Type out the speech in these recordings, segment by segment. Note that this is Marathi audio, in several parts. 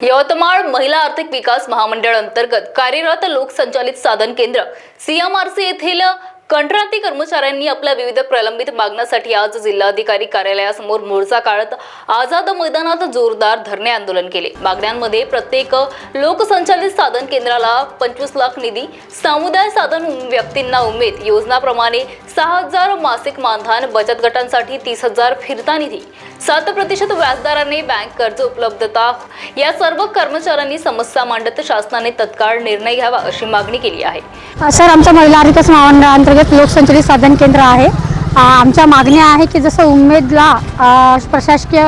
यवतमाळ महिला आर्थिक विकास महामंडळ अंतर्गत कार्यरत लोकसंचालित साधन केंद्र सीएमआरसी येथील कंत्राटी कर्मचाऱ्यांनी आपल्या विविध प्रलंबित मागण्यासाठी आज जिल्हाधिकारी कार्यालयासमोर मोर्चा काढत आझाद मैदानात जोरदार धरणे आंदोलन केले. मागण्यांमध्ये प्रत्येक लोकसंचालित साधन केंद्राला पंचवीस लाख निधी समुदाय साधन व्यक्तींना उमेद योजनाप्रमाणे सहा हजार मासिक मानधन बचत गटांसाठी तीस हजार फिरता निधी. सात प्रतिशत व्याजदराने बँक कर्ज उपलब्धता या सर्व कर्मचाऱ्यांनी समस्या मांडत शासनाने तत्काळ निर्णय घ्यावा अशी मागणी केली आहे. सर आमचं महिला आरोग्य अंतर्गत लोकसंचलित साधन केंद्र आहे. आमच्या मागण्या आहे की जसं उमेदला प्रशासकीय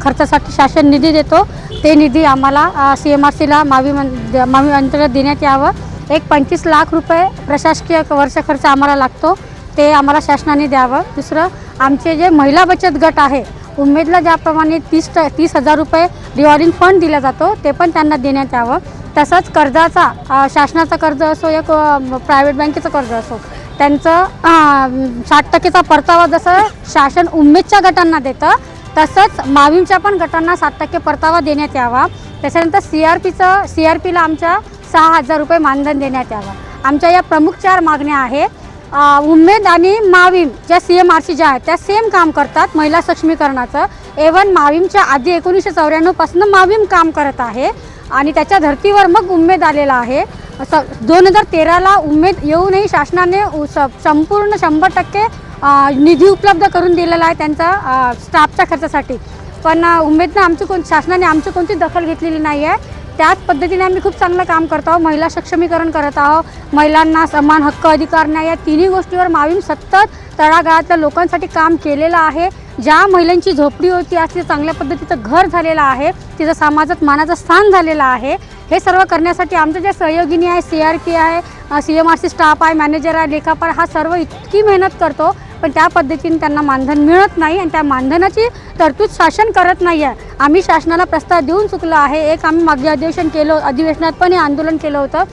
खर्चासाठी शासन निधी देतो ते निधी आम्हाला सी एम आर सीला मावी मन- मावी अंतर्गत देण्यात यावं. एक पंचवीस लाख रुपये प्रशासकीय वर्ष खर्च आम्हाला लागतो ते आम्हाला शासनाने द्यावं. दुसरं आमचे जे महिला बचत गट आहे उमेदला ज्याप्रमाणे तीस ट तीस हजार रुपये रिवॉर्डिंग फंड दिला जातो ते पण त्यांना देण्यात यावं. तसंच कर्जाचा शासनाचा कर्ज असो या प्रायव्हेट बँकेचं कर्ज असो त्यांचं साठ टक्केचा परतावा जसं शासन उमेदच्या गटांना देतं तसंच मावींच्या पण गटांना सात टक्के परतावा देण्यात यावा. त्याच्यानंतर सी आर पीचं सी आर पीला आमच्या सहा हजार रुपये मानधन देण्यात यावं. आमच्या या प्रमुख चार मागण्या आहे उमेद आणि माविम ज्या सी एम आर सी ज्या आहेत त्या सेम काम करतात महिला सक्षमीकरणाचं. एवन माविमच्या आधी एकोणीसशे चौऱ्याण्णवपासून मावीम काम करत आहे आणि त्याच्या धर्तीवर मग उमेद आलेला आहे. स दोन हजार तेराला उमेद येऊनही शासनाने स- संपूर्ण शंभर टक्के निधी उपलब्ध करून दिलेला आहे त्यांचा स्टाफच्या खर्चासाठी. पण उमेदनं आमची कोण शासनाने आमची कोणती दखल घेतलेली नाही आहे त्याच पद्धतीने आम्ही खूप चांगलं काम करत आहोत. महिला सक्षमीकरण करत आहोत. महिलांना समान हक्क अधिकार न्याय या तिन्ही गोष्टीवर मावीम सतत तळागाळातल्या लोकांसाठी काम केलेलं आहे. ज्या महिलांची झोपडी होती आज तिचं चांगल्या पद्धतीचं घर झालेलं आहे तिचं समाजात मानाचं स्थान झालेलं आहे हे सर्व करण्यासाठी आमचं जे सहयोगिनी आहे सी आर पी आहे C M R C staff आहे मॅनेजर आहे लेखापाल हा सर्व इतकी मेहनत करतो. पण त्या पद्धतीने त्यांना मानधन मिळत नाही आणि त्या मानधनाची तरतूद शासन करत नाही आहे आम्ही शासनाला प्रस्ताव देऊन चुकलो आहे. एक आम्ही मागे अधिवेशन केलं अधिवेशनात पण हे आंदोलन केलं होतं.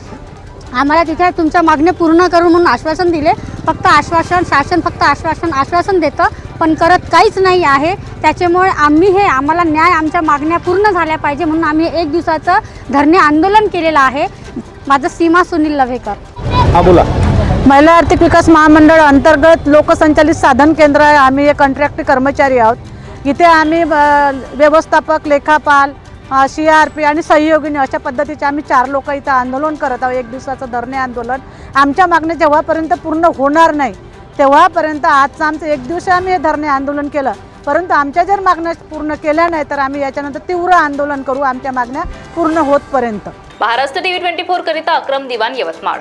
आम्हाला तिथे तुमच्या मागण्या पूर्ण करून म्हणून आश्वासन दिले. फक्त आश्वासन शासन फक्त आश्वासन आश्वासन देतं पण करत काहीच नाही आहे. त्याच्यामुळे आम्ही हे आम्हाला न्याय आमच्या मागण्या पूर्ण झाल्या पाहिजे म्हणून आम्ही एक दिवसाचं धरणे आंदोलन केलेलं आहे. माझं सीमा सुनील लव्हेकर हा बोला. महिला आर्थिक विकास महामंडळ अंतर्गत लोकसंचालित साधन केंद्र आहे. आम्ही एक कॉन्ट्रॅक्टी कर्मचारी आहोत. इथे आम्ही व्यवस्थापक लेखापाल सी आर पी आणि सहयोगिनी अशा पद्धतीचे आम्ही चार लोक इथं आंदोलन करत आहोत. एक दिवसाचं धरणे आंदोलन. आमच्या मागण्या जेव्हापर्यंत पूर्ण होणार नाही तेव्हापर्यंत आजचं आमचं एक दिवस आम्ही हे धरणे आंदोलन केलं. परंतु आमच्या जर मागण्या पूर्ण केल्या नाही तर आम्ही याच्यानंतर तीव्र आंदोलन करू. आमच्या मागण्या पूर्ण होतपर्यंत. महाराष्ट्र टीव्ही ट्वेंटी फोर करिता अक्रम दिवाण यवतमाळ.